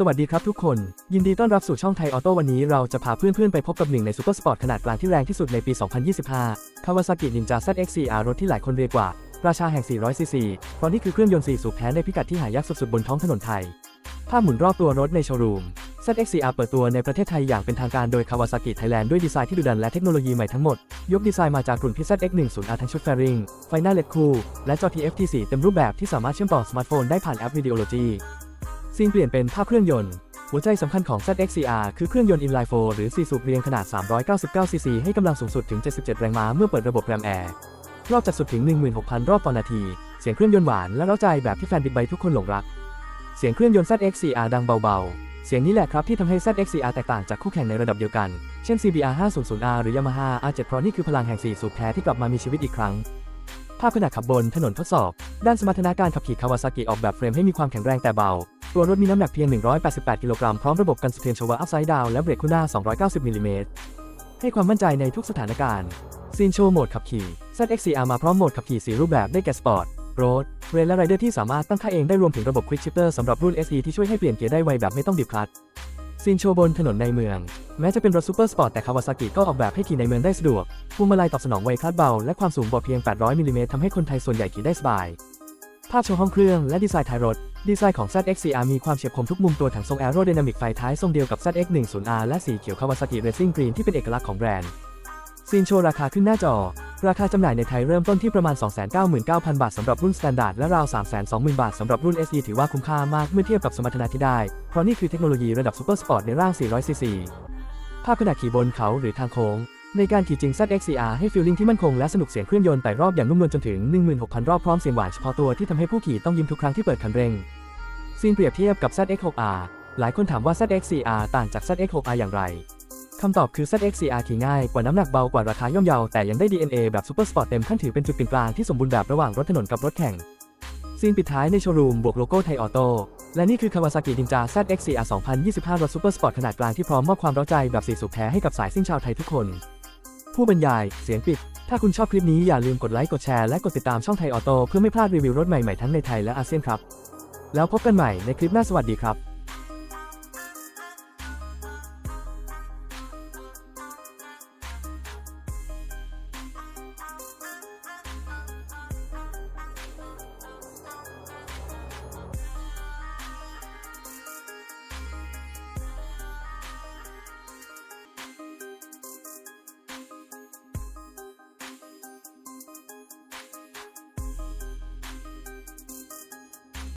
สวัสดีครับทุกคน ยินดีต้อนรับสู่ช่องไทยออโต้วันนี้เราจะพาเพื่อนๆ ไปพบกับหนึ่งในซูเปอร์สปอร์ตขนาดกลางที่แรงที่สุดในปี 2025 Kawasaki Ninja ZX-4R รถที่หลายคนเรียกว่า ราชาแห่ง 400cc เพราะนี่คือเครื่องยนต์4สูบแท้ในพิกัดที่หายากสุดๆ บนท้องถนนไทย ภาพหมุนรอบตัวรถในโชว์รูม ZX-4R เปิดตัวในประเทศไทยอย่างเป็นทางการโดย Kawasaki Thailand ด้วยดีไซน์ที่ดุดันและเทคโนโลยีใหม่ทั้งหมด ยกดีไซน์มาจากรุ่น PZX10R ทั้งชุดแฟริง ไฟหน้าเลดคูลและจอ TFT4 เต็มรูปแบบที่สามารถเชื่อมต่อสมาร์ทโฟนได้ผ่านแอป Videology ซีนเปลี่ยนเป็นภาพเครื่องยนต์ หัวใจสำคัญของ ZX-4R คือเครื่องยนต์ inline 4หรือ 4 สูบเรียงขนาด 399 ซีซีให้กำลังสูงสุดถึง 77 แรงม้าเมื่อเปิดระบบแรมแอร์รอบจัดสุดถึง 16,000 รอบต่อนาที เสียงเครื่องยนต์หวานและเร้าใจแบบที่แฟนบิ๊กไบค์ทุกคนหลงรัก เสียงเครื่องยนต์ ZX-4R ดังเบาๆ เสียงนี้แหละครับที่ทำให้ ZX-4R แตกต่างจากคู่แข่งในระดับเดียวกัน เช่น CBR 500R หรือ Yamaha R7 เพราะนี่คือพลังแห่ง4สูบแท้ที่กลับมามีชีวิตอีกครั้งภาพขณะขับบนถนนทดสอบ ด้านสมรรถนะการขับขี่คาวาซากิออกแบบเฟรมให้มีความแข็งแรงแต่เบา ตัวรถมีน้ำหนักเพียง 188 กิโลกรัมพร้อมระบบกันสะเทือนโชว์อัพไซด์ดาวและเบรกคู่หน้า 290มิลลิเมตรให้ความมั่นใจในทุกสถานการณ์ซีนโชว์โหมดขับขี่ ZX-4R มาพร้อมโหมดขับขี่ 4 รูปแบบได้แก่สปอร์ตโรดเรนและไรเดอร์ที่สามารถตั้งค่าเองได้รวมถึงระบบ Quick Shifter สำหรับรุ่น SE ที่ช่วยให้เปลี่ยนเกียร์ได้ไวแบบไม่ต้องบีบคลัตช์ซีนโชว์บนถนนในเมือง แม้จะเป็นรถซูเปอร์สปอร์ตแต่คาวาซากิก็ออกแบบให้ขี่ในเมืองได้สะดวกพวงมาลัยตอบสนองไวคลัตเบา และความสูงบาะเพียง 800มิลลิเมตรทำให้คนไทยส่วนใหญ่ขี่ได้สบาย ภาพโชว์ห้องเครื่องและดีไซน์ท้ายรถ ดีไซน์ของ ZX-4R มีความเฉียบคมทุกมุมตัวถังทรงแอโรไดนามิกไฟท้ายทรงเดียวกับ ZX-10R และสีเขียว Kawasaki Racing Green ที่เป็นเอกลักษณ์ของแบรนด์ซีนโชว์ราคาขึ้นหน้าจอ ราคาจำหน่ายในไทยเริ่มต้นที่ประมาณ 299,000 บาทสำหรับรุ่น Standard และราว 320,000 บาทสำหรับรุ่น SE ถือว่าคุ้มค่ามากเมื่อเทียบกับสมรรถนะที่ได้ เพราะนี่คือเทคโนโลยีระดับซูเปอร์สปอร์ตในร่าง 400cc ภาพขณะขี่บนเขาหรือทางโค้ง ในการขี่จริง ZX-4R ให้ฟีลลิ่งที่มั่นคงและสนุกเสียงเครื่องยนต์ไต่รอบอย่างนุ่มนวลจนถึง 16,000 รอบพร้อมเสียงหวานเฉพาะตัวที่ทำให้ผู้ขี่ต้องยิ้มทุกครั้งที่เปิดคันเร่งซีนเปรียบเทียบกับ ZX6R หลายคนถามว่า ZX4R ต่างจาก ZX6R อย่างไรคำตอบคือ ZX4R ขี่ง่ายกว่าน้ำหนักเบากว่าราคาย่อมเยาแต่ยังได้ DNA แบบซูเปอร์สปอร์ตเต็มขั้นถือเป็นจุดกึ่งกลางที่สมบูรณ์แบบระหว่างรถถนนกับรถแข่งซีนปิดท้ายในโชว์รูมบวกโลโก้ไทยออโต้และนี่คือ Kawasaki Ninja ZX4R 2025 รถซูเปอร์สปอร์ตขนาดกลางที่พร้อมมอบความร้าใจแบบสีสุขแท้ให้กับสายซิ่งชาวไทยทุกคน ผู้บรรยาย เสียงปิด ถ้าคุณชอบคลิปนี้อย่าลืมกดไลค์ กดแชร์ และกดติดตามช่องไทยออโต้เพื่อไม่พลาดรีวิวรถใหม่ ๆ ทั้งในไทยและอาเซียนครับ แล้วพบกันใหม่ในคลิปหน้าสวัสดีครับ